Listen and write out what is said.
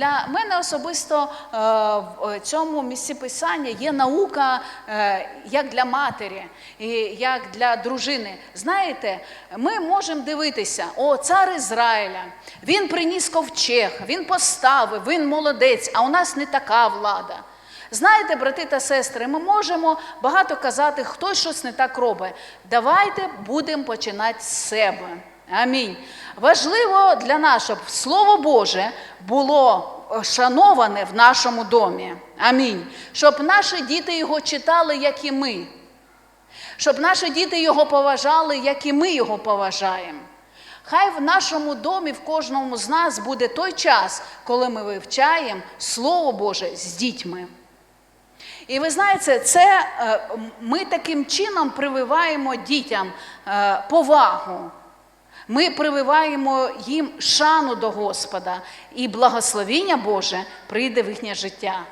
для мене особисто е, в цьому місці писання є наука е, як для матері, як для дружини. Знаєте, ми можемо дивитися, о, цар Ізраїля, він приніс ковчег, він поставив, він молодець, а у нас не така влада. Знаєте, брати та сестри, ми можемо багато казати, хтось щось не так робить. Давайте будемо починати з себе. Амінь. Важливо для нас, щоб Слово Боже було шановане в нашому домі. Амінь. Щоб наші діти його читали, як і ми. Щоб наші діти його поважали, як і ми його поважаємо. Хай в нашому домі, в кожному з нас буде той час, коли ми вивчаємо Слово Боже з дітьми. І ви знаєте, це е, ми таким чином прививаємо дітям е, повагу. Ми прививаємо їм шану до Господа, і благословіння Боже прийде в їхнє життя.